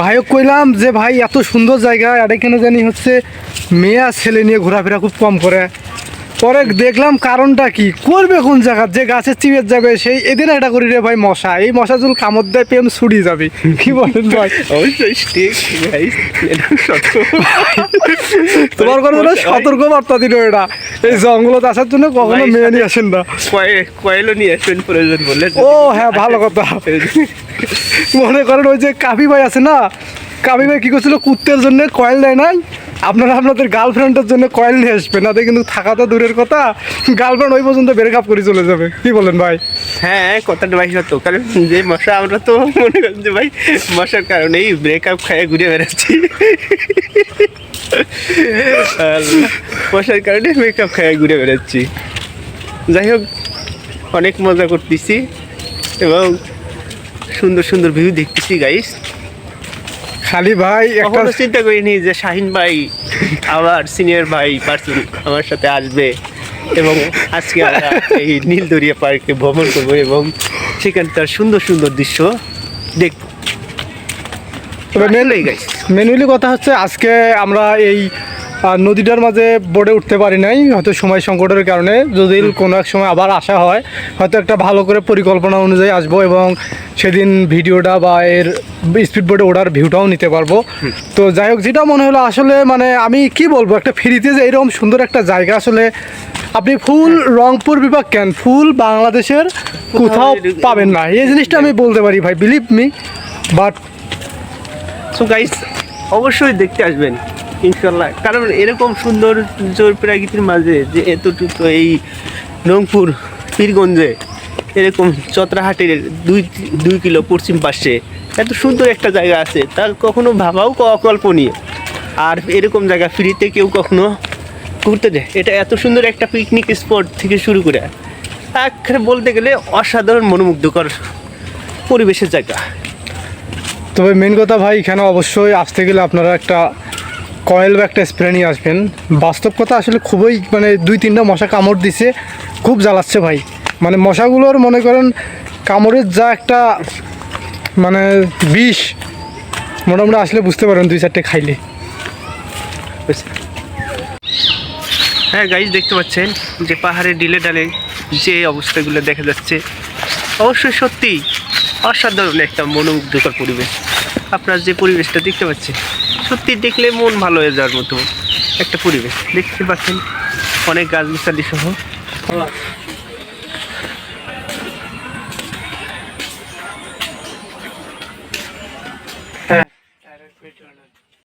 ভাইও কইলাম যে ভাই, এত সুন্দর জায়গা, আর এখানে জানি হচ্ছে মেয়ে ছেলে নিয়ে ঘোরাফেরা খুব কম করে। পরে দেখলাম কারণটা কি? করবে কোন জায়গা? যে গাছের চিপের যাবে সেই এদিন এটা করি রে ভাই মশা। এই মশা যদি কামড় দেয় প্রেম ছুটি যাবে। কি বলেন ভাই? তোমার কোনো জন্য সতর্ক বার্তা দিল এটা। এই জঙ্গলত আসার জন্য কখনো মেয়ে নিয়ে আসেন না। কয়ে- কয়েলও নিয়ে আসবেন প্রয়োজন বললে ও হ্যাঁ ভালো কথা। মনে করেন ওই যে কাবি ভাই আছে না? কাবি ভাই কি করছিল? কুত্তের জন্য কয়েল দেয় নাই? আপনারা আপনাদের গার্লফ্রেন্ডের জন্য কয়েল নিয়ে আসবেন, না কিন্তু থাকা তো দূরের কথা। গার্লফ্রেন্ড ওই পর্যন্ত ব্রেকআপ করে চলে যাবে। কি বলেন ভাই? হ্যাঁ কথাটা ভাই সত্য। কারণ যে মশা, আমরা তো মনে করেন যে ভাই মশার কারণেই ব্রেকআপ খায় ঘুরে বেড়াচ্ছি। মশার কারণে ব্রেকআপ খায় ঘুরে বেড়াচ্ছি। যাই হোক, অনেক মজা করতেছি এবং সুন্দর সুন্দর ভিউ দেখতেছি গাইস খালি ভাই একটা চিন্তা করিনি যে শাহিন ভাই আমার সিনিয়র ভাই পার্সন আমার সাথে আসবে এবং আজকে আমরা এই নীলদরিয়া পার্কে ভ্রমণ করব এবং সেখানকার সুন্দর সুন্দর দৃশ্য দেখব। তবে মেন মেনুলি কথা হচ্ছে আজকে আমরা এই আহ, নদীটার মাঝে বোর্ডে উঠতে পারি নাই হয়তো সময় সংকটের কারণে। যদি কোনো এক সময় আবার আসা হয় হয়তো একটা ভালো করে পরিকল্পনা অনুযায়ী আসব এবং সেদিন ভিডিওটা বা এর স্পিড বোর্ডে ওঠার ভিউটাও নিতে পারব। তো যাই হোক যেটা মনে হলো আসলে মানে আমি কি বলব একটা ফ্রিতে যে এরকম সুন্দর একটা জায়গা আসলে আপনি ফুল রংপুর বিভাগ কেন? ফুল বাংলাদেশের কোথাও পাবেন না। এই জিনিসটা আমি বলতে পারি ভাই believe me but so guys অবশ্যই দেখতে আসবেন। ইনশাল্লাহ কারণ এরকম সুন্দর প্রাকৃতির মাঝে যে এতটুকু এই রংপুর, পীরগঞ্জে এরকম চত্রাহাটের দুই দুই কিলো পশ্চিম পাশে এত সুন্দর একটা জায়গা আছে, তার কখনো ভাবাও অকল্পনীয়। আর এরকম জায়গা ফ্রিতে কেউ কখনো ঘুরতে দেয় এটা এত সুন্দর একটা পিকনিক স্পট থেকে শুরু করে আখের বলতে গেলে অসাধারণ মনোমুগ্ধকর পরিবেশের জায়গা। তবে মেন কথা ভাই, এখানে অবশ্যই আসতে গেলে আপনারা একটা কয়েল বা একটা স্প্রে নিয়ে আসবেন। বাস্তব কথা আসলে খুবই মানে দুই তিনটা মশা কামড় দিছে, খুব জ্বালাচ্ছে ভাই। মানে মশাগুলোর মনে করেন কামড়ের যা একটা মানে বিষ, মোটামুটি আসলে বুঝতে পারেন দুই চারটে খাইলে। হ্যাঁ গাইজ দেখতে পাচ্ছেন যে পাহাড়ের ডিলে ডালে যে অবস্থাগুলো দেখা যাচ্ছে, অবশ্যই সত্যি অসাধারণ একটা মনোমুগ্ধকর পরিবেশ। আপনার যে পরিবেশটা দেখতে পাচ্ছেন সত্যি দেখলে মন ভালো হয়ে যাওয়ার মতো একটা পরিবেশ। দেখতে পাচ্ছেন অনেক গাছগাছালি সহ